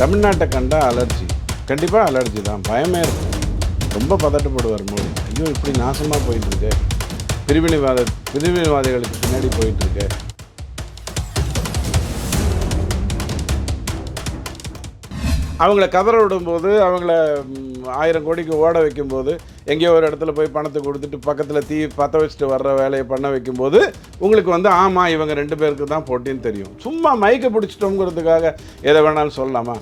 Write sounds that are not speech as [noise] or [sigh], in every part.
தமிழ்நாட்டை கண்டா அலர்ஜி. கண்டிப்பாக அலர்ஜி தான். பயமே இருக்கும் ரொம்ப பதட்டப்படுவார் மோடி. ஐயோ இப்படி நாசமாக போயிட்டுருக்கு பிரிவினைவாத பிரிவினைவாதிகளுக்கு பின்னாடி போயிட்டுருக்கு அவங்கள கதற விடும்போது அவங்கள ஆயிரம் கோடிக்கு ஓட வைக்கும்போது எங்கேயோ ஒரு இடத்துல போய் பணத்தை கொடுத்துட்டு பக்கத்தில் தீ பற்ற வச்சுட்டு வர்ற வேலையை பண்ண வைக்கும்போது உங்களுக்கு வந்து ஆமாம் இவங்க ரெண்டு பேருக்கு தான் போட்டின்னு தெரியும். சும்மா மைக்கை பிடிச்சிட்டோங்கிறதுக்காக எதை வேணாலும் சொல்லலாமா?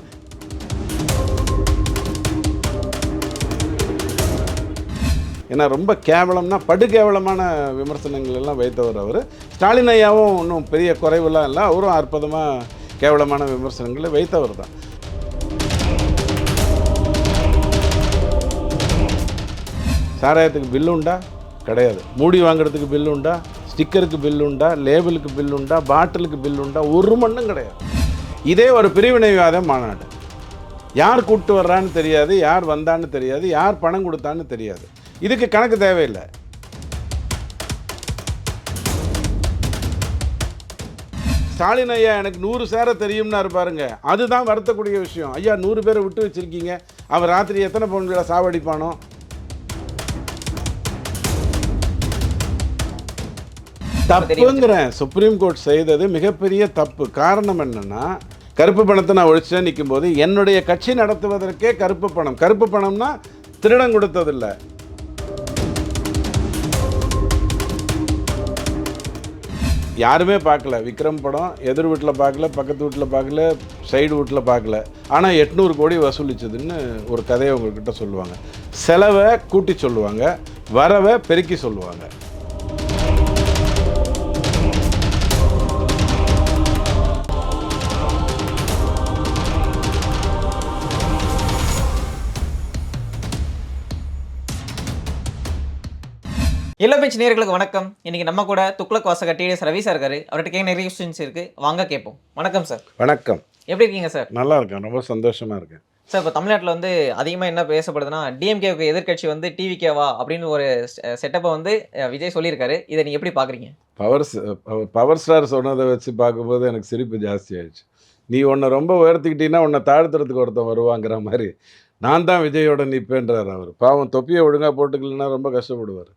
ஏன்னா ரொம்ப கேவலம்னா படுகேவலமான விமர்சனங்கள் எல்லாம் வைத்தவர் அவர். ஸ்டாலின் ஐயாவும் ஒன்றும் பெரிய குறைவெல்லாம் இல்லை அவரும் அற்புதமாக கேவலமான விமர்சனங்களை வைத்தவர் தான். சாராயத்துக்கு பில்லு உண்டா? கிடையாது. மூடி வாங்குறதுக்கு பில்லு உண்டா? ஸ்டிக்கருக்கு பில் உண்டா? லேபிளுக்கு பில் உண்டா? பாட்டிலுக்கு பில் உண்டா? ஒரு மண்ணும் கிடையாது. இதே ஒரு பிரிவினைவாத மாநாடு. யார் கூப்பிட்டு வர்றான்னு தெரியாது யார் வந்தான்னு தெரியாது யார் பணம் கொடுத்தான்னு தெரியாது. இதுக்கு கணக்கு தேவையில்லை. ஸ்டாலின் ஐயா எனக்கு நூறு சேர தெரியும்னாரு பாருங்க. அதுதான் வருத்தக்கூடிய விஷயம். ஐயா நூறு பேரை விட்டு வச்சிருக்கீங்க. அவர் ராத்திரி எத்தனை பவுன்களை சாவடிப்பானோ? தப்புங்கிறேன். சுப்ரீம் கோர்ட் செய்தது மிகப்பெரிய தப்பு. காரணம் என்னன்னா கருப்பு பணத்தை நான் ஒழிச்சே நிற்கும் போது என்னுடைய கட்சி நடத்துவதற்கே கருப்பு பணம். கருப்பு பணம்னா திருடம் கொடுத்ததில்லை. யாருமே பார்க்கல. விக்ரம் படம் எதிர் வீட்டில் பார்க்கல பக்கத்து வீட்டில் பார்க்கல சைடு வீட்டில் பார்க்கல. ஆனால் எட்நூறு கோடி வசூலிச்சதுன்னு ஒரு கதையை உங்கள்கிட்ட சொல்லுவாங்க. செலவை கூட்டி சொல்லுவாங்க வரவை பெருக்கி சொல்லுவாங்க. இளபேச்சு நேர்களுக்கு வணக்கம். இன்னைக்கு நம்ம கூட துக்ளக் வாசக டிடிஎஸ் ரவி சார் இருக்காரு. அவர்கிட்ட கேட்க நிறைய கொஸ்டின்ஸ் இருக்கு. வாங்க கேட்போம் வணக்கம் சார் வணக்கம். எப்படி இருக்கீங்க சார் நல்லா இருக்கேன். ரொம்ப சந்தோஷமா இருக்கேன். சார் இப்போ தமிழ்நாட்டில் வந்து அதிகமாக என்ன பேசப்படுதுன்னா டிஎம்கேவுக்கு எதிர்க்கட்சி வந்து டிவிகேவா அப்படின்னு ஒரு செட்டப்பை வந்து விஜய் சொல்லியிருக்காரு. இதை நீங்கள் எப்படி பார்க்குறீங்க பவர் பவர் ஸ்டார் சொன்னதை வச்சு பார்க்கும்போது எனக்கு சிரிப்பு ஜாஸ்தி ஆயிடுச்சு. நீ உன்னை ரொம்ப உயர்த்திக்கிட்டீங்கன்னா உன்னை தாழ்த்துறதுக்கு ஒருத்தன் வருவாங்கிற மாதிரி. நான் தான் விஜயோட நிற்பேன்றார் அவர். பாவம் தொப்பியை ஒழுங்காக போட்டுக்கலன்னா ரொம்ப கஷ்டப்படுவார்.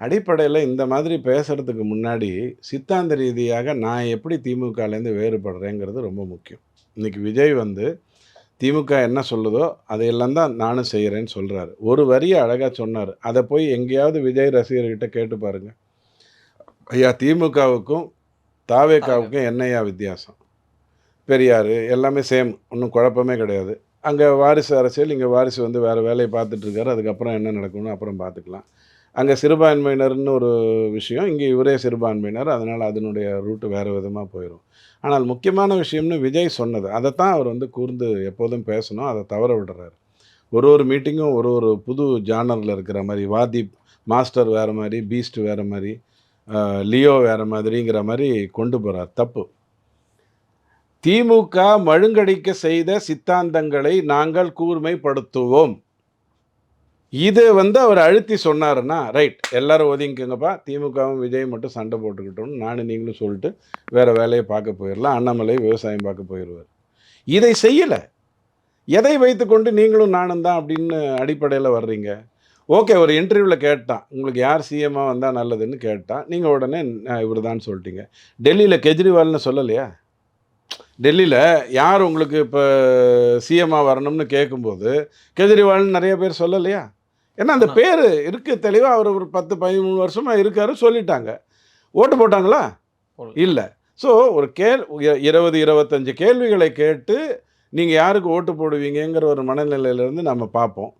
அடிப்படையில் இந்த மாதிரி பேசுகிறதுக்கு முன்னாடி சித்தாந்த ரீதியாக நான் எப்படி திமுகலேருந்து வேறுபடுறேங்கிறது ரொம்ப முக்கியம். இன்றைக்கி விஜய் வந்து திமுக என்ன சொல்லுதோ அதையெல்லாம் தான் நானும் செய்கிறேன்னு சொல்கிறாரு ஒரு வரியை அழகாக சொன்னார். அதை போய் எங்கேயாவது விஜய் ரசிகர்கிட்ட கேட்டு பாருங்கள் ஐயா திமுகவுக்கும் தாவேக்காவுக்கும் என்னையா வித்தியாசம்? பெரியார் எல்லாமே சேம் ஒன்றும் குழப்பமே கிடையாது. அங்கே வாரிசு அரசியல் இங்கே வாரிசு வந்து வேறு வேலையை பார்த்துட்ருக்காரு அதுக்கப்புறம் என்ன நடக்கணும் அப்புறம் பார்த்துக்கலாம். அங்கே சிறுபான்மையினர்னு ஒரு விஷயம். இங்கே இவரே சிறுபான்மையினர். அதனால் அதனுடைய ரூட்டு வேறு விதமாக போயிடும் ஆனால் முக்கியமான விஷயம்னு விஜய் சொன்னது. அதைத்தான் அவர் வந்து கூர்ந்து எப்போதும் பேசணும். அதை தவற விடுறாரு. ஒரு ஒரு மீட்டிங்கும் ஒரு ஒரு புது ஜானரில் இருக்கிற மாதிரி வாதி மாஸ்டர் வேறு மாதிரி பீஸ்ட் வேறு மாதிரி லியோ வேறு மாதிரிங்கிற மாதிரி கொண்டு போகிறார் தப்பு. திமுக மழுங்கடிக்க செய்த சித்தாந்தங்களை நாங்கள் கூர்மைப்படுத்துவோம். இது வந்து அவர் அழுத்தி சொன்னாருன்னா ரைட் எல்லாரும் ஒதுங்கிக்கோங்கப்பா. திமுகவும் விஜய் மட்டும் சண்டை போட்டுக்கிட்டோம்னு நானும் நீங்களும் சொல்லிட்டு வேறு வேலையை பார்க்க போயிடலாம் அண்ணாமலை விவசாயம் பார்க்க போயிடுவார் இதை செய்யலை. எதை வைத்துக்கொண்டு நீங்களும் நானும் தான் அப்படின்னு அடிப்படையில் வர்றீங்க? ஓகே ஒரு இன்டர்வியூவில் கேட்டான். உங்களுக்கு யார் சிஎம்மாக வந்தால் நல்லதுன்னு கேட்டான். நீங்கள் உடனே இவர் தான் சொல்லிட்டீங்க. டெல்லியில் கெஜ்ரிவால்னு சொல்லலையா? டெல்லியில் யார் உங்களுக்கு இப்போ சிஎம்மாக வரணும்னு கேட்கும்போது கெஜ்ரிவால்னு நிறைய பேர் சொல்லலையா? ஏன்னா அந்த. பேர் இருக்குது தெளிவாக அவர் ஒரு பத்து பதிமூணு வருஷமாக இருக்காரு சொல்லிட்டாங்க. ஓட்டு போட்டாங்களா. இல்லை. ஸோ ஒரு கேள் இருபது இருபத்தஞ்சு கேள்விகளை கேட்டு நீங்கள் யாருக்கு ஓட்டு போடுவீங்கங்கிற ஒரு மனநிலையிலேருந்து நம்ம பார்ப்போம்.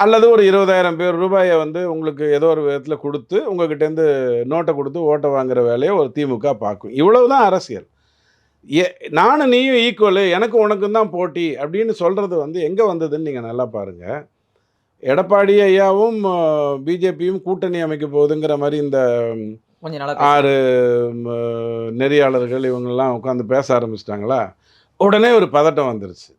அல்லது ஒரு இருபதாயிரம் பேர் ரூபாயை வந்து உங்களுக்கு ஏதோ ஒரு விதத்தில் கொடுத்து உங்ககிட்டேருந்து நோட்டை கொடுத்து ஓட்டை வாங்குற வேலையை ஒரு திமுக பார்க்கும். இவ்வளவு தான் அரசியல். ஏ நானும் நீயும் ஈக்குவலு எனக்கு உனக்கும் தான் போட்டி அப்படின்னு சொல்கிறது வந்து எங்கே வந்ததுன்னு நீங்கள் நல்லா பாருங்கள் எடப்பாடி ஐயாவும் பிஜேபியும் கூட்டணி அமைக்க போகுதுங்கிற மாதிரி இந்த ஆறு நெறியாளர்கள் இவங்கெல்லாம் உட்காந்து பேச ஆரம்பிச்சிட்டாங்களா? உடனே ஒரு பதட்டம் வந்துருச்சு.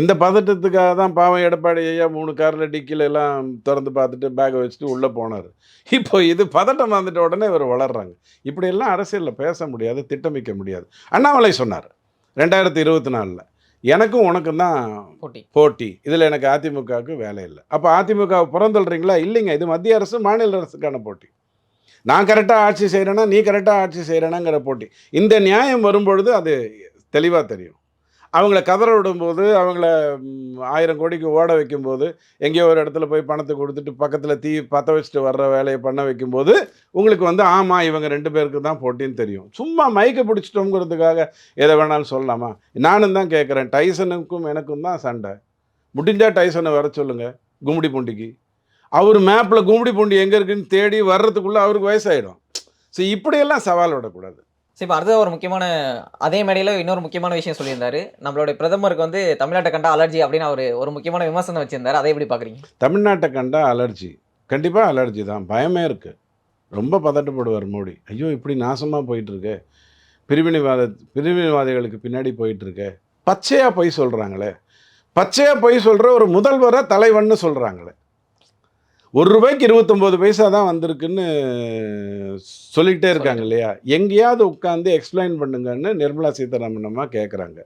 இந்த பதட்டத்துக்காக தான் பாவம் எடப்பாடி ஐயா மூணு காரில் டிக்கில எல்லாம் திறந்து பார்த்துட்டு பேக்கை வச்சுட்டு உள்ளே போனார். இப்போ இது பதட்டம் வந்துட்ட உடனே இவர் வளர்றாங்க. இப்படியெல்லாம் அரசியலில் பேச முடியாது திட்டமிக்க முடியாது. அண்ணாமலை சொன்னார் ரெண்டாயிரத்தி இருபத்தி நாலில். எனக்கும் உனக்கும் தான் போட்டி. போட்டி. இதில் எனக்கு அதிமுகவுக்கு வேலை இல்லை. அப்போ அதிமுக புறந்தள்ளுறீங்களா? இல்லைங்க. இது மத்திய அரசு மாநில அரசுக்கான போட்டி. நான் கரெக்டாக ஆட்சி செய்கிறேன்னா நீ கரெக்டாக ஆட்சி செய்கிறேனாங்கிற போட்டி. இந்த நியாயம் வரும்பொழுது அது தெளிவாக தெரியும். அவங்கள கதற விடும்போது அவங்கள ஆயிரம் கோடிக்கு ஓட வைக்கும்போது எங்கேயோ ஒரு இடத்துல போய் பணத்தை கொடுத்துட்டு பக்கத்தில் தீ பற்ற வச்சுட்டு வர்ற வேலையை பண்ண வைக்கும்போது உங்களுக்கு வந்து ஆமாம் இவங்க ரெண்டு பேருக்கு தான் போட்டின்னு தெரியும். சும்மா மைக்கை பிடிச்சிட்டோங்கிறதுக்காக எதை வேணாலும் சொல்லலாமா? நானும் தான் கேட்குறேன். டைசனுக்கும் எனக்கும் தான் சண்டை. முடிஞ்சால் டைசனை வர சொல்லுங்கள் கும்படி பூண்டிக்கு. அவர் மேப்பில் கும்படி பூண்டி எங்கே இருக்குன்னு தேடி வர்றதுக்குள்ளே அவருக்கு வயசாயிடும். ஸோ இப்படியெல்லாம் சவால் விடக்கூடாது. சரி இப்போ அடுத்த ஒரு முக்கியமான அதே மேடையில் இன்னொரு முக்கியமான விஷயம் சொல்லியிருந்தாரு. நம்மளுடைய பிரதமருக்கு வந்து தமிழ்நாட்டை கண்டா அலர்ஜி அப்படின்னு அவர் ஒரு முக்கியமான விமர்சனம் வச்சிருந்தாரு. அதை எப்படி பார்க்குறீங்க தமிழ்நாட்டை கண்டா அலர்ஜி கண்டிப்பாக அலர்ஜி தான். பயமே இருக்குது ரொம்ப பதட்டப்படுவார் மோடி. ஐயோ இப்படி நாசமாக போயிட்டுருக்கு. பிரிவினைவாத பிரிவினைவாதிகளுக்கு பின்னாடி போயிட்டுருக்கு. பச்சையாக பொய் சொல்கிறாங்களே பச்சையாக பொய் சொல்கிற ஒரு முதல்வரை தலைவன்னு சொல்கிறாங்களே ஒரு ரூபாய்க்கு இருபத்தொம்போது பைசா தான் வந்திருக்குன்னு சொல்லிக்கிட்டே இருக்காங்க இல்லையா? எங்கேயாவது உட்காந்து எக்ஸ்பிளைன் பண்ணுங்கன்னு நிர்மலா சீதாராமன் அம்மா கேட்குறாங்க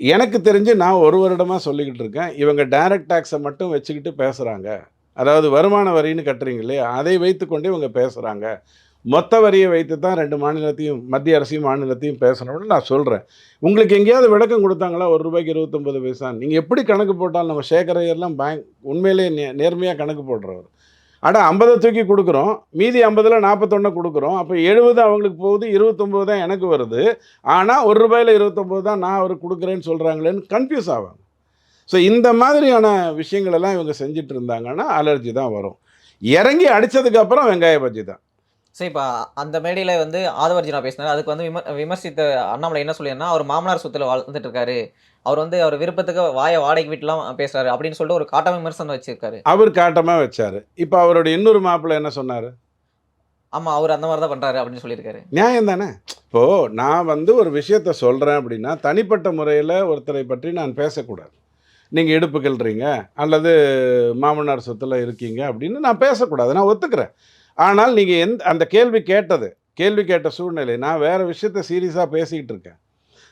எனக்கு தெரிஞ்சு நான் ஒரு வருடமாக சொல்லிக்கிட்டு இருக்கேன். இவங்க டைரக்ட் டேக்ஸை மட்டும் வச்சுக்கிட்டு பேசுகிறாங்க அதாவது வருமான வரின்னு கட்டுறீங்க இல்லையா? அதை வைத்துக்கொண்டே இவங்க பேசுகிறாங்க மொத்த வரியை வைத்து தான் ரெண்டு மாநிலத்தையும் மத்திய அரசையும் மாநிலத்தையும் பேசணும்னு நான் சொல்கிறேன் உங்களுக்கு எங்கேயாவது விளக்கம் கொடுத்தாங்களா? ஒரு ரூபாய்க்கு இருபத்தொம்பது பைசா. நீங்கள் எப்படி கணக்கு போட்டாலும் நம்ம சேகரையெல்லாம் பேங்க் உண்மையிலே நே நேர்மையாக கணக்கு போடுறவர். அட ஐம்பதை தூக்கி கொடுக்குறோம். மீதி ஐம்பதில் நாற்பத்தொன்னு கொடுக்குறோம். அப்போ எழுபது அவங்களுக்கு போகுது இருபத்தொம்போது தான் எனக்கு வருது. ஆனால் ஒரு ரூபாயில் இருபத்தொம்போது தான் நான் அவருக்கு கொடுக்குறேன்னு சொல்கிறாங்களேன்னு கன்ஃபியூஸ் ஆவாங்க. ஸோ இந்த மாதிரியான விஷயங்களெல்லாம் இவங்க செஞ்சுட்டு இருந்தாங்கன்னா அலர்ஜி தான் வரும். இறங்கி அடித்ததுக்கப்புறம் வெங்காய பஜ்ஜி தான். சரி இப்போ அந்த மேடையில் வந்து ஆதவர்ஜினா பேசினார். அதுக்கு வந்து விம விமர்சித்த அண்ணாமலை என்ன சொல்லியிருந்தா அவர் மாமனார் சொத்துல வாழ்ந்துட்டு இருக்காரு அவர் வந்து அவர் விருப்பத்துக்கு வாயை வாடகைக்கு வீட்டுலாம் பேசுறாரு அப்படின்னு சொல்லிட்டு ஒரு காட்ட விமர்சனம் வச்சிருக்காரு. அவர் காட்டமாக வச்சார். இப்போ அவருடைய இன்னொரு மாப்பிள்ளை என்ன சொன்னார்? ஆமா அவர் அந்த மாதிரி தான் பண்றாரு அப்படின்னு சொல்லியிருக்காரு. நியாயம் தானே? இப்போது நான் வந்து ஒரு விஷயத்த சொல்கிறேன் அப்படின்னா தனிப்பட்ட முறையில் ஒருத்தரை பற்றி நான் பேசக்கூடாது. நீங்கள் இடுப்பு கிள்றீங்க அல்லது மாமனார் சொத்துல இருக்கீங்க அப்படின்னு நான் பேசக்கூடாது. நான் ஒத்துக்கிறேன். ஆனால் நீங்கள் எந்த அந்த கேள்வி கேட்டது கேள்வி கேட்ட சூழ்நிலை நான் வேறு விஷயத்த சீரியஸாக பேசிக்கிட்டு இருக்கேன்.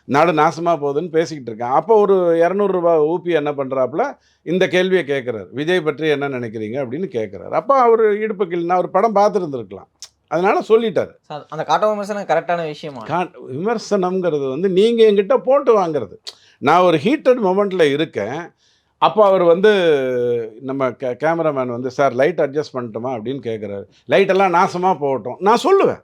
நாடு நாசமாக போகுதுன்னு பேசிக்கிட்டு இருக்கேன். அப்போ ஒரு இரநூறுபா ஊபி என்ன பண்ணுறாப்புல இந்த கேள்வியை கேட்குறாரு விஜய் பற்றி என்ன நினைக்கிறீங்க அப்படின்னு கேட்குறாரு அப்போ அவர் இடுப்பு கிள்னா ஒரு படம் பார்த்துருந்துருக்கலாம். அதனால சொல்லிட்டாரு. அந்த காட்ட விமர்சனம் கரெக்டான விஷயமா? விமர்சனம்ங்கிறது வந்து நீங்கள் என்கிட்ட போட்டு வாங்குறது. நான் ஒரு ஹீட்டட் மொமெண்ட்டில் இருக்கேன். அப்போ அவர் வந்து நம்ம கே கேமராமேன் வந்து சார் லைட் அட்ஜஸ்ட் பண்ணட்டுமா? அப்படின்னு கேட்குறாரு லைட்டெல்லாம் நாசமாக போகட்டும். நான் சொல்லுவேன்.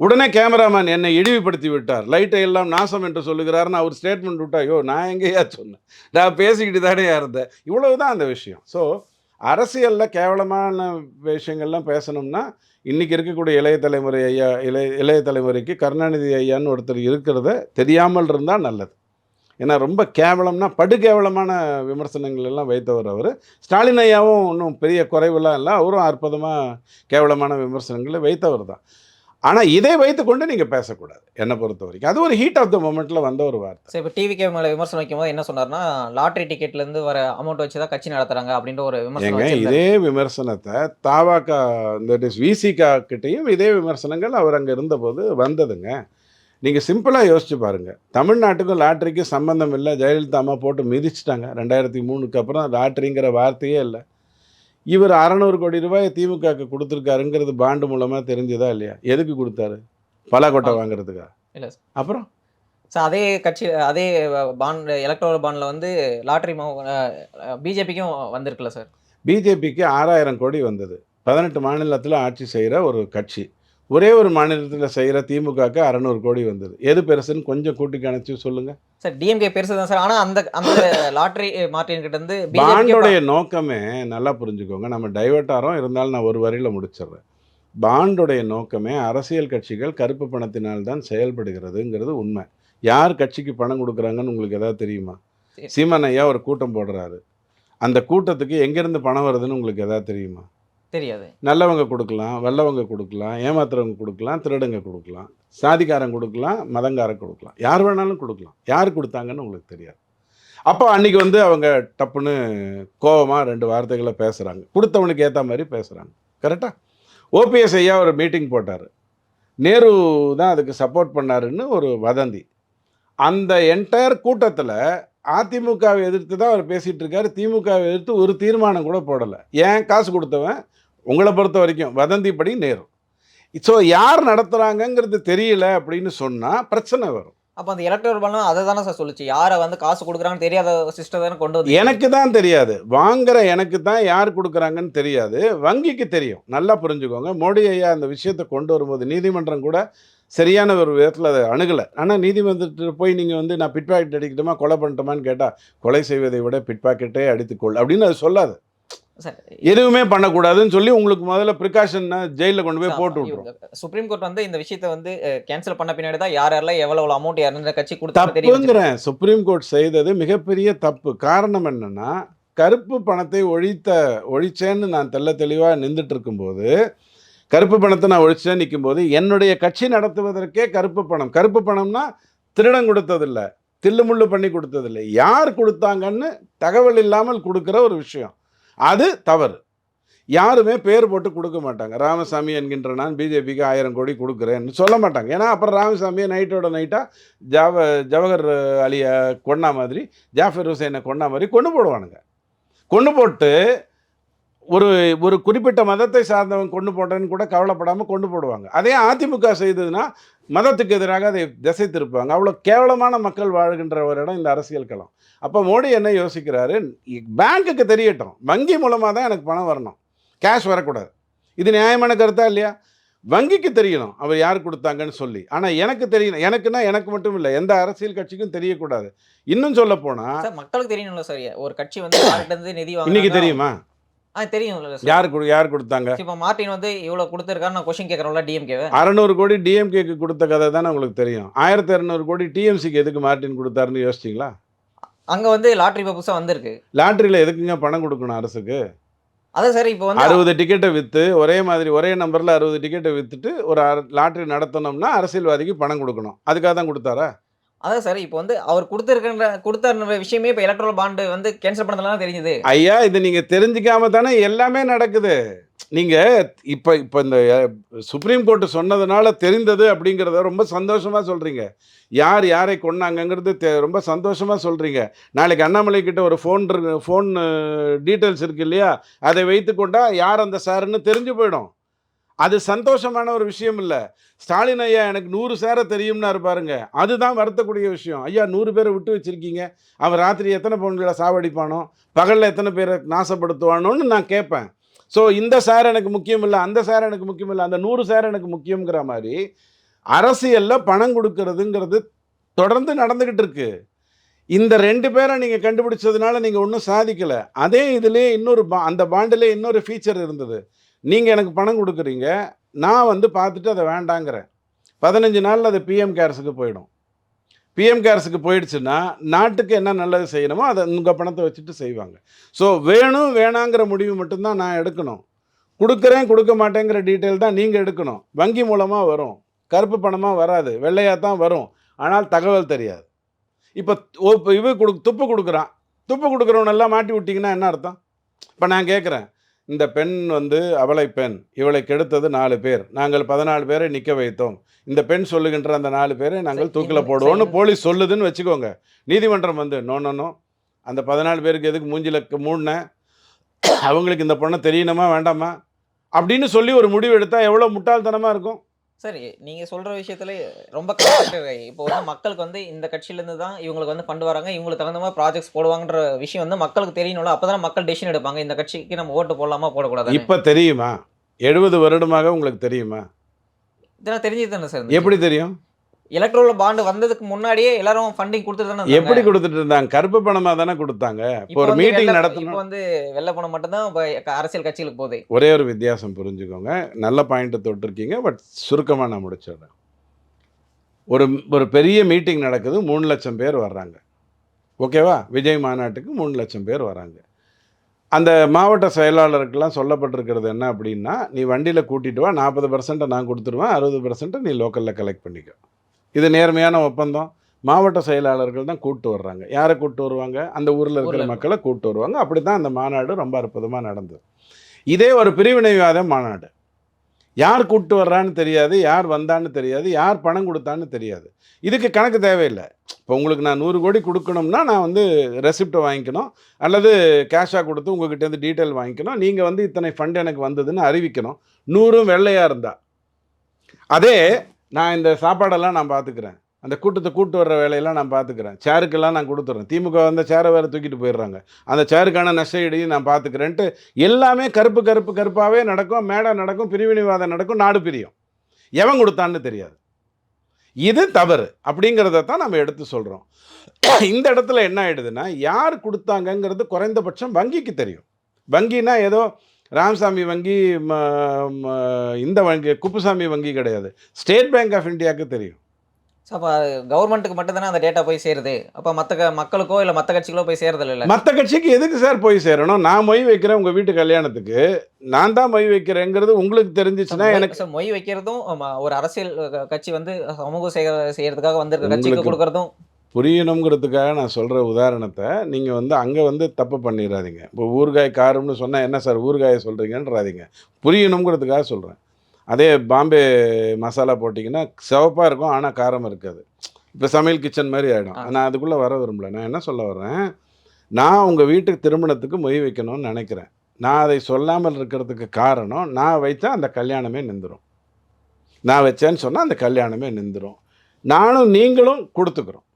உடனே கேமராமேன் என்னை இழிவுபடுத்தி விட்டார். லைட்டை எல்லாம் நாசம் என்று சொல்லுகிறாருன்னு அவர் ஸ்டேட்மெண்ட் விட்டா ஐயோ நான் எங்கேயா சொன்னேன்? நான் பேசிக்கிட்டு தானே இருந்தேன்? இவ்வளவு தான் அந்த விஷயம். ஸோ அரசியலில் கேவலமான விஷயங்கள்லாம் பேசணும்னா இன்றைக்கி இருக்கக்கூடிய இளைய தலைமுறை ஐயா இளைய இளைய தலைமுறைக்கு கருணாநிதி ஐயான்னு ஒருத்தர் இருக்கிறத தெரியாமல் இருந்தால் நல்லது. ஏன்னா ரொம்ப கேவலம்னா படு கேவலமான விமர்சனங்கள் எல்லாம் வைத்தவர் அவர். ஸ்டாலின் ஐயாவும் ஒன்றும் பெரிய குறைவெல்லாம் இல்லை. அவரும் அற்புதமாக கேவலமான விமர்சனங்களை வைத்தவர் தான். ஆனால் இதை வைத்துக்கொண்டு நீங்கள் பேசக்கூடாது என்னை பொறுத்த வரைக்கும். அது ஒரு ஹீட் ஆஃப் த மொமெண்ட்டில் வந்த ஒரு வார்த்தை. சரி இப்போ டிவிகே மேல விமர்சனம் வைக்கும்போது என்ன சொன்னார்னா லாட்டரி டிக்கெட்ல இருந்து வர அமௌண்ட் வச்சு தான் கட்சி நடத்துறாங்க அப்படின்ற ஒரு விமர்சனம். இதே விமர்சனத்தை தாவாக்கா இந்த விசிகா கிட்டேயும் இதே விமர்சனங்கள் அவர் அங்கே இருந்தபோது வந்ததுங்க. நீங்கள் சிம்பிளாக யோசிச்சு பாருங்கள் தமிழ்நாட்டுக்கும் லாட்ரிக்கும் சம்மந்தம் இல்லை. ஜெயலலிதா அம்மா போட்டு மிதிச்சிட்டாங்க. ரெண்டாயிரத்தி மூணுக்கு அப்புறம் லாட்ரிங்கிற வார்த்தையே இல்லை. இவர் அறநூறு கோடி ரூபாய் திமுகவுக்கு கொடுத்துருக்காருங்கிறது பாண்டு மூலமாக தெரிஞ்சதா இல்லையா? எதுக்கு கொடுத்தாரு? பலாக்கொட்டை வாங்குறதுக்கா? இல்ல அப்புறம்? சார் அதே கட்சி அதே பாண்ட் எலக்ட்ரல் பாண்ட்ல வந்து லாட்டரி பிஜேபிக்கும் வந்திருக்குல்ல சார். பிஜேபிக்கு ஆறாயிரம் கோடி வந்தது. பதினெட்டு மாநிலத்தில் ஆட்சி செய்கிற ஒரு கட்சி. ஒரே ஒரு மாநிலத்தில் செய்கிற திமுகவுக்கு அறநூறு கோடி வந்தது. எது பெருசுன்னு கொஞ்சம் கூட்டி கணிச்சு சொல்லுங்கள் சார் டிஎம்கே பெருசு தான் சார். ஆனா அந்த அந்த லாட்டரி மார்டின் கிட்ட இருந்து பாண்டோடைய நோக்கமே நல்லா புரிஞ்சுக்கோங்க. நம்ம டைவர்ட்டாரம் இருந்தாலும் நான் ஒரு வரியில் முடிச்சிடுறேன். பாண்டுடைய நோக்கமே அரசியல் கட்சிகள் கருப்பு பணத்தினால்தான் செயல்படுகிறதுங்கிறது உண்மை. யார் கட்சிக்கு பணம் கொடுக்குறாங்கன்னு உங்களுக்கு ஏதாவது தெரியுமா. சீமான் ஐயா ஒரு கூட்டம் போடுறாரு. அந்த கூட்டத்துக்கு எங்கேருந்து பணம் வருதுன்னு உங்களுக்கு ஏதாவது தெரியுமா? தெரியாது. நல்லவங்க கொடுக்கலாம் வல்லவங்க கொடுக்கலாம் ஏமாத்துறவங்க கொடுக்கலாம் திருடங்க கொடுக்கலாம் சாதிக்காரன் கொடுக்கலாம் மதங்காரன் கொடுக்கலாம். யார் வேணாலும் கொடுக்கலாம். யார் கொடுத்தாங்கன்னு உங்களுக்கு தெரியாது. அப்போ அன்னைக்கு வந்து அவங்க டப்புன்னு கோபமாக ரெண்டு வார்த்தைகளை பேசுகிறாங்க கொடுத்தவனுக்கு ஏற்ற மாதிரி பேசுகிறாங்க கரெக்டாக ஓபிஎஸ் ஐயா ஒரு மீட்டிங் போட்டார். நேரு தான் அதுக்கு சப்போர்ட் பண்ணாருன்னு ஒரு வதந்தி. அந்த என்டையர் கூட்டத்தில் அதிமுகவை எதிர்த்து தான் அவர் பேசிகிட்டு இருக்காரு. திமுகவை எதிர்த்து ஒரு தீர்மானம் கூட போடலை. ஏன் காசு கொடுத்தவன் உங்களை பொறுத்த வரைக்கும் வதந்திப்படி நேரும். ஸோ யார் நடத்துகிறாங்கங்கிறது தெரியல அப்படின்னு சொன்னால் பிரச்சனை வரும். அப்போ அந்த எலக்ட்ரல் பாண்டும் அதை தானே சார் சொல்லுச்சு? யாரை வந்து காசு கொடுக்குறாங்கன்னு தெரியாத சிஸ்டம் தானே கொண்டு வந்து எனக்கு தான் தெரியாது. வாங்குற எனக்கு தான் யார் கொடுக்குறாங்கன்னு தெரியாது. வங்கிக்கு தெரியும். நல்லா புரிஞ்சுக்கோங்க. மோடி ஐயா அந்த விஷயத்தை கொண்டு வரும்போது நீதிமன்றம் கூட சரியான ஒரு விதத்தில் அதை அணுகலை. ஆனால் நீதிமன்றத்தில் போய் நீங்கள் வந்து நான் பிட் பாக்கெட் அடிக்கட்டுமா கொலை பண்ணட்டுமான்னு கேட்டால் கொலை செய்வதை விட பிட் பாக்கெட்டே அடித்துக்கொள் அப்படின்னு அது சொல்லாது. எதுவுமே பண்ணக்கூடாதுன்னு சொல்லி உங்களுக்கு முதல்ல ப்ரிகாஷன் ஜெயிலில் கொண்டு போய் போட்டு இவங்க சுப்ரீம் கோர்ட் வந்து இந்த விஷயத்தை வந்து கேன்சல் பண்ண பின்னாடி தான் யார் யாரெல்லாம் எவ்வளவு அமௌண்ட் யாருன்ற கட்சி கொடுத்தாங்க தெரியும் தப்புங்கிறேன். சுப்ரீம் கோர்ட் செய்தது மிகப்பெரிய தப்பு. காரணம் என்னன்னா கருப்பு பணத்தை ஒழித்த ஒழிச்சேன்னு நான் தெள்ள தெளிவாக நின்றுட்டு இருக்கும்போது கருப்பு பணத்தை நான் ஒழிச்சேன் நிற்கும்போது என்னுடைய கட்சி நடத்துவதற்கே கருப்பு பணம். கருப்பு பணம்னா திருடன் கொடுத்ததில்ல. தில்லுமுள்ளு பண்ணி கொடுத்ததில்லை. யார் கொடுத்தாங்கன்னு தகவல் இல்லாமல் கொடுக்குற ஒரு விஷயம். அது தவறு. யாருமே பேர் போட்டு கொடுக்க மாட்டாங்க. ராமசாமி என்கின்ற நான் பிஜேபிக்கு ஆயிரம் கோடி கொடுக்குறேன்னு சொல்ல மாட்டாங்க. ஏன்னா அப்புறம் ராமசாமியை நைட்டோட நைட்டாக ஜாவ ஜவஹர் அலியை கொன்ன மாதிரி ஜாஃபர் ஹுசைனை கொன்ன மாதிரி கொண்டு போடுவானுங்க. கொண்டு போட்டு ஒரு ஒரு குறிப்பிட்ட மதத்தை சார்ந்தவன் கொண்டு போட்டேன்னு கூட கவலைப்படாமல் கொண்டு போடுவாங்க. அதே அதிமுக செய்ததுன்னா மதத்துக்கு எதிராக அதை திசை திருப்பாங்க அவ்வளோ கேவலமான மக்கள் வாழ்கின்ற ஒரு இடம் இந்த அரசியல் களம். அப்போ மோடி என்ன யோசிக்கிறாரு? பேங்க்குக்கு தெரியட்டும். வங்கி மூலமாக தான் எனக்கு பணம் வரணும். கேஷ் வரக்கூடாது. இது நியாயமான கருத்தா இல்லையா? வங்கிக்கு தெரியணும். அவர் யார் கொடுத்தாங்கன்னு சொல்லி. ஆனால் எனக்கு தெரியணும். எனக்குன்னா எனக்கு மட்டும் இல்லை. எந்த அரசியல் கட்சிக்கும் தெரியக்கூடாது. இன்னும் சொல்ல போனால் மக்களுக்கு தெரியணும்ல சார் ஒரு கட்சி வந்து [coughs] நிதி இன்னைக்கு தெரியுமா? சார். யார் யார் கொடுத்தாங்க? இப்போ மார்ட்டின் வந்து இவ்வளவு கொடுத்துருக்காரு நான் கொஸ்டின் கேட்கறோம்ல டிஎம்கேவை அறநூறு கோடி டிஎம்கேக்கு கொடுத்த கதை தானே உங்களுக்கு தெரியும். ஆயிரத்தி இரநூறு கோடி டிஎம்சிக்கு எதுக்கு மார்ட்டின் கொடுத்தாருன்னு யோசிச்சிங்களா? அங்க வந்து லாட்டரி இப்போ வந்திருக்கு. லாட்டரியில் எதுக்குங்க பணம் கொடுக்கணும் அரசுக்கு? அதான் சார் இப்போ வந்து அறுபது டிக்கெட்டை விற்று ஒரே மாதிரி ஒரே நம்பரில் அறுபது டிக்கெட்டை விற்றுட்டு ஒரு லாட்டரி நடத்தணும்னா அரசியல்வாதிக்கு பணம் கொடுக்கணும். அதுக்காக தான் கொடுத்தாரா? அதான் சார் இப்போ வந்து அவர் கொடுத்துருக்கிற கொடுத்த விஷயமே இப்போ எலக்ட்ரல் பாண்டு வந்து கேன்சல் பண்ணதெல்லாம் தெரிஞ்சது. ஐயா இது நீங்கள் தெரிஞ்சிக்காம தானே எல்லாமே நடக்குது. நீங்கள் இப்போ இப்போ இந்த சுப்ரீம் கோர்ட்டு சொன்னதுனால தெரிந்தது அப்படிங்கிறத ரொம்ப சந்தோஷமாக சொல்கிறீங்க யார் யாரை கொண்டாங்கங்கிறது தெ ரொம்ப சந்தோஷமாக சொல்கிறீங்க நாளைக்கு அண்ணாமலை கிட்ட ஒரு ஃபோன் இருக்கு ஃபோன் டீட்டெயில்ஸ் இருக்கு இல்லையா? அதை வைத்து கொண்டால் யார் அந்த சாருன்னு தெரிஞ்சு போயிடும். அது சந்தோஷமான ஒரு விஷயம் இல்லை. ஸ்டாலின் ஐயா எனக்கு நூறு சேர தெரியும்னாரு பாருங்க. அதுதான் வருத்தக்கூடிய விஷயம். ஐயா நூறு பேரை விட்டு வச்சுருக்கீங்க. அவன் ராத்திரி எத்தனை பொண்களை சாவடிப்பானோ பகலில் எத்தனை பேரை நாசப்படுத்துவானோன்னு நான் கேட்பேன். ஸோ இந்த சார் எனக்கு முக்கியம் இல்லை அந்த சார் எனக்கு முக்கியம் இல்லை அந்த நூறு சார் எனக்கு முக்கியங்கிற மாதிரி அரசியலில் பணம் கொடுக்கறதுங்கிறது தொடர்ந்து நடந்துக்கிட்டு இருக்கு. இந்த ரெண்டு பேரை நீங்கள் கண்டுபிடிச்சதுனால நீங்கள் ஒன்றும் சாதிக்கலை. அதே இதுலேயே இன்னொரு பா அந்த பாண்டிலே இன்னொரு ஃபீச்சர் இருந்தது. நீங்கள் எனக்கு பணம் கொடுக்குறீங்க நான் வந்து பார்த்துட்டு அதை வேண்டாங்கிறேன். பதினஞ்சு நாளில் அது பிஎம் கேர்ஸுக்கு போயிடும். பிஎம் கேர்ஸுக்கு போயிடுச்சுன்னா நாட்டுக்கு என்ன நல்லது செய்யணுமோ அதை உங்கள் பணத்தை வச்சுட்டு செய்வாங்க. ஸோ வேணும் வேணாங்கிற முடிவு மட்டும்தான் நான் எடுக்கணும். கொடுக்குறேன் கொடுக்க மாட்டேங்கிற டீட்டெயில் தான் நீங்கள் எடுக்கணும். வங்கி மூலமாக வரும். கருப்பு பணமாக வராது. வெள்ளையாக தான் வரும். ஆனால் தகவல் தெரியாது. இப்போ இவ கொடு துப்பு கொடுக்குறான். துப்பு கொடுக்குறவனெல்லாம் மாட்டி விட்டிங்கன்னா என்ன அர்த்தம்? இப்போ நான் கேட்குறேன். இந்த பெண் வந்து அவளை பெண் இவளை கெடுத்தது நாலு பேர். நாங்கள் பதினாலு பேரை நிற்க வைத்தோம். இந்த பெண் சொல்லுகின்ற அந்த நாலு பேரை நாங்கள் தூக்கில் போடுவோம்னு. போலீஸ் சொல்லுதுன்னு வச்சுக்கோங்க. நீதிமன்றம் வந்து நோ நோ நோ. அந்த பதினாலு பேருக்கு எதுக்கு மூஞ்சில மூடின? அவங்களுக்கு இந்த பொண்ணை தெரியணுமா வேண்டாமா? அப்படின்னு சொல்லி ஒரு முடிவு எடுத்தால் எவ்வளோ முட்டாள்தனமாக இருக்கும். சரி நீங்க சொல்ற விஷயத்துல ரொம்ப இப்போ வந்து மக்களுக்கு வந்து இந்த கட்சியில இருந்து தான் இவங்களுக்கு வந்து ஃபண்ட் வராங்க. இவங்களுக்கு தகுந்த மாதிரி ப்ராஜெக்ட்ஸ் போடுவாங்கன்ற விஷயம் வந்து மக்களுக்கு தெரியணும்ல. அப்பதான் மக்கள் டெசிஷன் எடுப்பாங்க. இந்த கட்சிக்கு நம்ம ஓட்டு போடலாமா போடக்கூடாது இப்போ தெரியுமா? எழுபது வருடமாக உங்களுக்கு தெரியுமா? இதெல்லாம் தெரிஞ்சது தானே சார் எப்படி தெரியும்? எலக்ட்ரோல் பாண்டு வந்ததுக்கு முன்னாடியே எல்லாரும் ஃபண்டிங் கொடுத்துட்டு தானே. எப்படி கொடுத்துட்டு இருந்தாங்க? கருப்பு பணமாக தானே கொடுத்தாங்க? இப்போ ஒரு மீட்டிங் நடத்தணும். வந்து வெள்ளை பணம் மட்டும்தான் இப்போ அரசியல் கட்சிகளுக்கு போகுது. ஒரே ஒரு வித்தியாசம் புரிஞ்சுக்கோங்க. நல்ல பாயிண்ட்டை தொட்டிருக்கீங்க பட் சுருக்கமாக நான் முடிச்சிடுறேன். ஒரு ஒரு பெரிய மீட்டிங் நடக்குது மூணு லட்சம் பேர் வர்றாங்க. ஓகேவா? விஜய் மாநாட்டுக்கு மூணு லட்சம் பேர் வராங்க அந்த மாவட்ட செயலாளருக்கெல்லாம் சொல்லப்பட்டிருக்கிறது என்ன அப்படின்னா நீ வண்டியில் கூட்டிட்டு வா நாற்பது பர்சன்ட்டை நான் கொடுத்துருவேன் அறுபது பர்சன்ட்டை நீ லோக்கலில் கலெக்ட் பண்ணிக்கோ. இது நேர்மையான ஒப்பந்தம். மாவட்ட செயலாளர்கள் தான் கூப்பிட்டு வர்றாங்க. யாரை கூப்பிட்டு வருவாங்க? அந்த ஊரில் இருக்கிற மக்களை கூப்பிட்டு வருவாங்க. அப்படி தான் அந்த மாநாடு ரொம்ப அற்புதமாக நடந்தது. இதே ஒரு பிரிவினைவாத மாநாடு. யார் கூப்பிட்டு வர்றான்னு தெரியாது யார் வந்தான்னு தெரியாது யார் பணம் கொடுத்தான்னு தெரியாது. இதுக்கு கணக்கு தேவையில்லை. இப்போ உங்களுக்கு நான் நூறு கோடி கொடுக்கணும்னா நான் வந்து ரெசிப்டை வாங்கிக்கணும். அல்லது கேஷாக கொடுத்து உங்ககிட்டேருந்து டீட்டெயில் வாங்கிக்கணும். நீங்கள் வந்து இத்தனை ஃபண்ட் எனக்கு வந்ததுன்னு அறிவிக்கணும். நூறும் வெள்ளையாக இருந்தா. அதே நான் இந்த சாப்பாடெல்லாம் நான் பார்த்துக்கிறேன். அந்த கூட்டத்தை கூட்டு வர்ற வேலையெல்லாம் நான் பார்த்துக்கிறேன். சேருக்கெல்லாம் நான் கொடுத்துட்றேன் திமுக வந்த சேரை வேறு தூக்கிட்டு போயிடுறாங்க. அந்த சேருக்கான நஷ்டஈடையும் நான் பார்த்துக்கிறேன்ட்டு எல்லாமே கருப்பு கருப்பு கருப்பாகவே நடக்கும். மேடை நடக்கும். பிரிவினைவாதம் நடக்கும். நாடு பிரியும். எவன் கொடுத்தான்னு தெரியாது. இது தவறு. அப்படிங்கிறத தான் நம்ம எடுத்து சொல்கிறோம் இந்த இடத்துல என்ன ஆயிடுதுன்னா யார் கொடுத்தாங்கங்கிறது குறைந்தபட்சம் வங்கிக்கு தெரியும். வங்கினா ஏதோ ராமசாமி வங்கி இந்த வங்கி குப்புசாமி வங்கி கிடையாது. ஸ்டேட் பேங்க் ஆஃப் இந்தியாவுக்கு தெரியும். ஸோ அப்போ கவர்மெண்ட்டுக்கு மட்டும் தானே அந்த டேட்டா போய் சேருது? அப்போ மற்ற மக்களுக்கோ இல்லை மற்ற கட்சிகளோ போய் சேரதில்ல இல்லை? மற்ற கட்சிக்கு எதுக்கு சார் போய் சேரணும்? நான் மொய் வைக்கிறேன் உங்கள் வீட்டு கல்யாணத்துக்கு. நான் தான் மொய் வைக்கிறேங்கிறது உங்களுக்கு தெரிஞ்சிச்சுன்னா எனக்கு சார் மொய் வைக்கிறதும் ஒரு அரசியல் கட்சி வந்து சமூக சேவை செய்யறதுக்காக வந்திருக்க கட்சிக்கு கொடுக்கறதும் புரியணுங்கிறதுக்காக நான் சொல்கிற உதாரணத்தை நீங்கள் வந்து அங்கே வந்து தப்பு பண்ணிடாதீங்க இப்போ ஊறுகாய் காரம்னு சொன்னால் என்ன சார் ஊறுகாயை சொல்கிறீங்கன்றாதீங்க புரியணுங்கிறதுக்காக சொல்கிறேன் அதே பாம்பே மசாலா போட்டிங்கன்னா சிவப்பாக இருக்கும் ஆனால் காரம் இருக்காது. இப்போ சமையல் கிச்சன் மாதிரி ஆகிடும். நான் அதுக்குள்ளே வர விரும்பல. நான் என்ன சொல்ல வர்றேன் நான் உங்கள் வீட்டுக்கு திருமணத்துக்கு மொய் வைக்கணும்னு நினைக்கிறேன். நான் அதை சொல்லாமல் இருக்கிறதுக்கு காரணம் நான் வைத்தா அந்த கல்யாணமே நின்றுடும் நான் வச்சேன்னு சொன்னால் அந்த கல்யாணமே நின்றுடும் நானும் நீங்களும் கொடுத்துக்கிறோம்.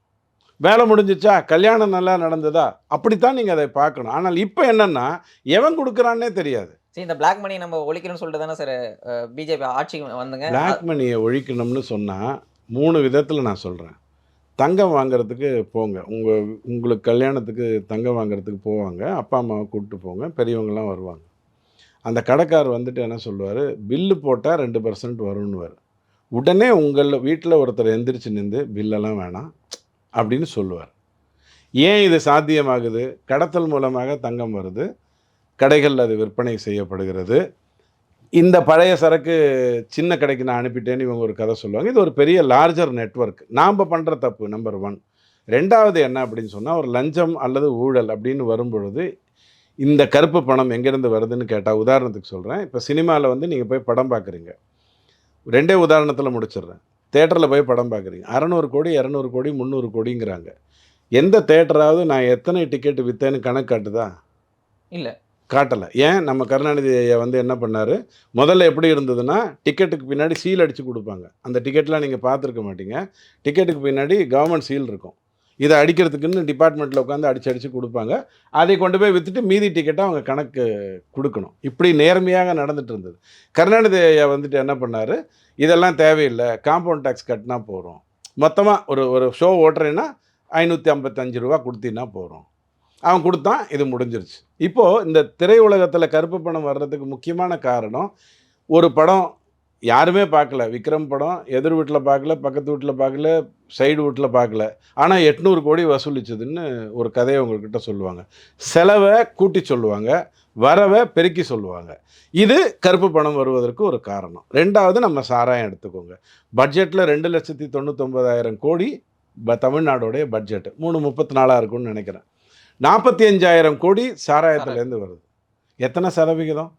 வேலை முடிஞ்சிச்சா கல்யாணம் நல்லா நடந்ததா? அப்படித்தான் நீங்கள் அதை பார்க்கணும். ஆனால் இப்போ என்னன்னா எவன் கொடுக்குறான்னே தெரியாது. சரி இந்த பிளாக் மணி நம்ம ஒழிக்கணும்னு சொல்லிட்டு தானே சார் பிஜேபி ஆட்சிக்கு வந்துங்க. பிளாக் மணியை ஒழிக்கணும்னு சொன்னால் மூணு விதத்தில் நான் சொல்கிறேன் தங்கம் வாங்குறதுக்கு போங்க. உங்கள் உங்களுக்கு கல்யாணத்துக்கு தங்கம் வாங்குறதுக்கு போவாங்க. அப்பா அம்மாவை கூப்பிட்டு போங்க. பெரியவங்களாம் வருவாங்க. அந்த கடைக்கார் வந்துட்டு என்ன சொல்லுவார்? பில்லு போட்டால் ரெண்டு பர்சன்ட் வரும்னுவார். உடனே உங்கள் வீட்டில் ஒருத்தர் எந்திரிச்சு நின்று பில்லெல்லாம் வேணாம். அப்படின்னு சொல்லுவார். ஏன் இது சாத்தியமாகுது? கடத்தல் மூலமாக தங்கம் வருது. கடைகளில் அது விற்பனை செய்யப்படுகிறது. இந்த பழைய சரக்கு சின்ன கடைக்கு நான் அனுப்பிட்டேன்னு இவங்க ஒரு கதை சொல்லுவாங்க. இது ஒரு பெரிய லார்ஜர் நெட்வொர்க் நாம் பண்ணுற தப்பு நம்பர் ஒன் ரெண்டாவது என்ன அப்படின்னு சொன்னால் ஒரு லஞ்சம் அல்லது ஊழல் அப்படின்னு வரும்பொழுது இந்த கருப்பு பணம் எங்கேருந்து வருதுன்னு கேட்டால் உதாரணத்துக்கு சொல்கிறேன் இப்போ சினிமாவில் வந்து நீங்கள் போய் படம் பார்க்குறீங்க ரெண்டே உதாரணத்தில் முடிச்சிடுறேன். தேட்டரில் போய் படம் பார்க்குறீங்க அறநூறு கோடி இரநூறு கோடி முந்நூறு கோடிங்கிறாங்க. எந்த தேட்டராவது நான் எத்தனை டிக்கெட் விற்றேன்னு கணக்கு காட்டுதா? இல்ல. காட்டலை. ஏன்? நம்ம கருணாநிதி ஐயா வந்து என்ன பண்ணார்? முதல்ல எப்படி இருந்ததுன்னா டிக்கெட்டுக்கு பின்னாடி சீல் அடித்து கொடுப்பாங்க. அந்த டிக்கெட்லாம் நீங்கள் பார்த்துருக்க மாட்டீங்க. டிக்கெட்டுக்கு பின்னாடி கவர்மெண்ட் சீல் இருக்கும். இதை அடிக்கிறதுக்குன்னு டிபார்ட்மெண்ட்டில் உட்காந்து அடிச்சு அடித்து கொடுப்பாங்க. அதை கொண்டு போய் விற்றுட்டு மீதி டிக்கெட்டை அவங்க கணக்கு கொடுக்கணும். இப்படி நேர்மையாக நடந்துட்டு இருந்தது. கருணாநிதி ஐயா வந்துட்டு என்ன பண்ணார்? இதெல்லாம் தேவையில்லை. காம்பவுண்ட் டேக்ஸ் கட்டினா போகிறோம் மொத்தமாக ஒரு ஒரு ஷோ ஓட்டுறேன்னா ஐநூற்றி ஐம்பத்தஞ்சு ரூபா கொடுத்தீங்கன்னா போகிறோம் அவன் கொடுத்தான் இது முடிஞ்சிருச்சு. இப்போது இந்த திரையுலகத்தில் கருப்பு பணம் வர்றதுக்கு முக்கியமான காரணம் ஒரு படம் யாருமே பார்க்கல. விக்ரம் படம் எதிர் வீட்டில் பார்க்கல பக்கத்து வீட்டில் பார்க்கல சைடு வீட்டில் பார்க்கல. ஆனால் எட்நூறு கோடி வசூலிச்சதுன்னு ஒரு கதையை உங்கள்கிட்ட சொல்லுவாங்க. செலவை கூட்டி சொல்லுவாங்க வரவை பெருக்கி சொல்லுவாங்க. இது கருப்பு பணம் வருவதற்கு ஒரு காரணம். ரெண்டாவது நம்ம சாராயம் எடுத்துக்கோங்க. பட்ஜெட்டில் ரெண்டு லட்சத்தி தொண்ணூத்தொம்பதாயிரம் கோடி ப தமிழ்நாடோடைய பட்ஜெட்டு. மூணு முப்பத்தி நாலாக இருக்கும்னு நினைக்கிறேன். நாற்பத்தி அஞ்சாயிரம் கோடி சாராயத்துலேருந்து வருது. எத்தனை சதவிகிதம்?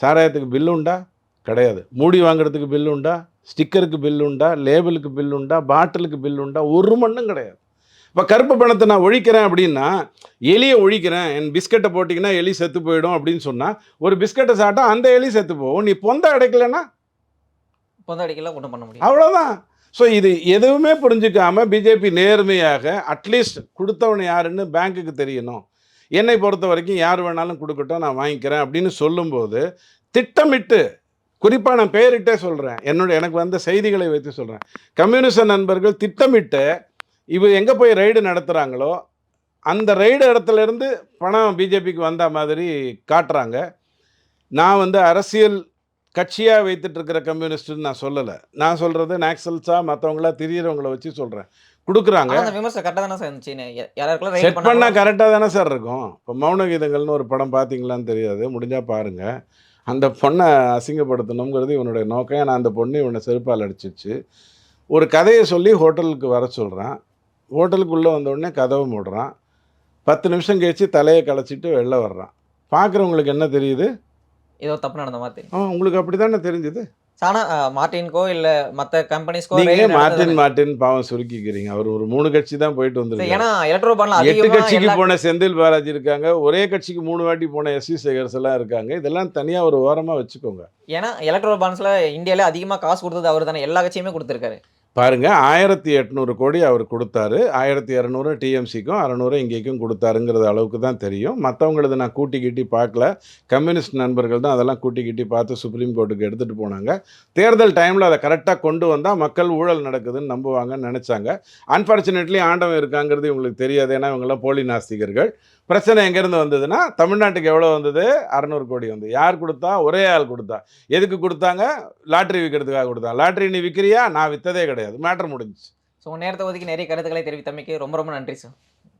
சாராயத்துக்கு பில்லு உண்டா? கிடையாது. மூடி வாங்குறதுக்கு பில் உண்டா? ஸ்டிக்கருக்கு பில் உண்டா? லேபிளுக்கு பில் உண்டா? பாட்டிலுக்கு பில் உண்டா? ஒரு மண்ணும் கிடையாது. இப்போ கருப்பு பணத்தை நான் ஒழிக்கிறேன் அப்படின்னா எலியை ஒழிக்கிறேன் என் பிஸ்கட்டை போட்டிங்கன்னா எலி செத்து போயிடும் அப்படின்னு சொன்னால் ஒரு பிஸ்கட்டை சாப்பிட்டா அந்த எலி செத்து போகும். நீ பொந்த அடைக்கலைன்னா? பொந்த அடிக்கலாம் ஒன்றும் பண்ண முடியும் அவ்வளோதான் ஸோ இது எதுவுமே புரிஞ்சுக்காம பிஜேபி நேர்மையாக அட்லீஸ்ட் கொடுத்தவன் யாருன்னு பேங்க்குக்கு தெரியணும். என்னை பொறுத்த வரைக்கும் யார் வேணாலும் கொடுக்கட்டும் நான் வாங்கிக்கிறேன் அப்படின்னு சொல்லும்போது திட்டமிட்டு குறிப்பாக நான் பெயரிட்டே சொல்கிறேன் என்னோட எனக்கு வந்த செய்திகளை வைத்து சொல்கிறேன் கம்யூனிஸ்ட் நண்பர்கள் திட்டமிட்டு இவ எங்கே போய் ரைடு நடத்துகிறாங்களோ அந்த ரைடு இடத்துல இருந்து பணம் பிஜேபிக்கு வந்த மாதிரி காட்டுறாங்க. நான் வந்து அரசியல் கட்சியாக வைத்துட்டு இருக்கிற கம்யூனிஸ்ட்னு நான் சொல்லலை. நான் சொல்கிறது நாக்சல்ஸா மற்றவங்களா திரியறவங்கள வச்சு சொல்கிறேன் கொடுக்குறாங்க. செட் பண்ணா பண்ணால் கரெக்டாக தானே சார் இருக்கும். இப்போ மௌன கீதங்கள்னு ஒரு படம் பார்த்தீங்களான்னு தெரியாது. முடிஞ்சால் பாருங்கள் அந்த பொண்ணை அசிங்கப்படுத்தணுங்கிறது இவனுடைய நோக்கம். ஏன்னா அந்த பொண்ணு இவனை செருப்பால் அடிச்சிச்சு. ஒரு கதையை சொல்லி ஹோட்டலுக்கு வர சொல்கிறான் ஹோட்டலுக்குள்ளே வந்த உடனே கதவை மூடுறான். பத்து நிமிஷம் கழிச்சு தலையை களைச்சிட்டு வெளில வர்றான். பார்க்குறவங்களுக்கு என்ன தெரியுது? ஏதோ தப்பு நடந்த மாதிரி ஆ உங்களுக்கு அப்படி தானே தெரிஞ்சுது? ஆனா மார்டின்கோ இல்ல மத்த கம்பெனிஸ்க்கோ நீங்க மார்டின் மார்டின் பாவம் சுருக்கிக்கிறீங்க. அவர் ஒரு மூணு கட்சி தான் போயிட்டு வந்திருக்காரு. ஏன்னா எலக்ட்ரோ பாண்ட்ல எட்டு கட்சிக்கு போன செந்தில் பாலாஜி இருக்காங்க. ஒரே கட்சிக்கு மூணு வாட்டி போன எஸ் சி சேகர்ஸ் எல்லாம் இருக்காங்க. இதெல்லாம் தனியா ஒரு ஓரமா வச்சுக்கோங்க. ஏன்னா எலக்ட்ரோ பாண்ட்ஸ்ல இந்தியால அதிகமா காசு கொடுத்தது அவர் தானே. எல்லா கட்சியுமே கொடுத்திருக்காரு. பாருங்கள் ஆயிரத்தி எட்நூறு கோடி அவர் கொடுத்தாரு. ஆயிரத்தி இரநூறு டிஎம்சிக்கும் அறநூறு இங்கேக்கும் கொடுத்தாருங்கிறது அளவுக்கு தான் தெரியும். மற்றவங்களது நான் கூட்டி கிட்டி பார்க்கல. கம்யூனிஸ்ட் நண்பர்கள் தான் அதெல்லாம் கூட்டி கிட்டி பார்த்து சுப்ரீம் கோர்ட்டுக்கு எடுத்துகிட்டு போனாங்க. தேர்தல் டைமில் அதை கரெக்டாக கொண்டு வந்தால் மக்கள் ஊழல் நடக்குதுன்னு நம்புவாங்கன்னு நினச்சாங்க. அன்ஃபார்ச்சுனேட்லி ஆண்டவன் இருக்காங்கிறது இவங்களுக்கு தெரியாது. ஏன்னா இவங்கெல்லாம் போலி நாஸ்திகர்கள். பிரச்சனை எங்கேருந்து வந்ததுன்னா தமிழ்நாட்டுக்கு எவ்வளோ வந்தது? அறநூறு கோடி வந்து. யார் கொடுத்தா? ஒரே ஆள் கொடுத்தா. எதுக்கு கொடுத்தாங்க? லாட்ரி விற்கிறதுக்காக கொடுத்தா. லாட்ரி நீ விற்கிறியா நான் விற்றதே கிடையாது. மேட்டர் முடிஞ்சுச்சு. ஸோ நேரத்தை ஒதுக்கி நிறைய கருத்துக்களை தெரிவித்தமைக்கு ரொம்ப ரொம்ப நன்றி சார்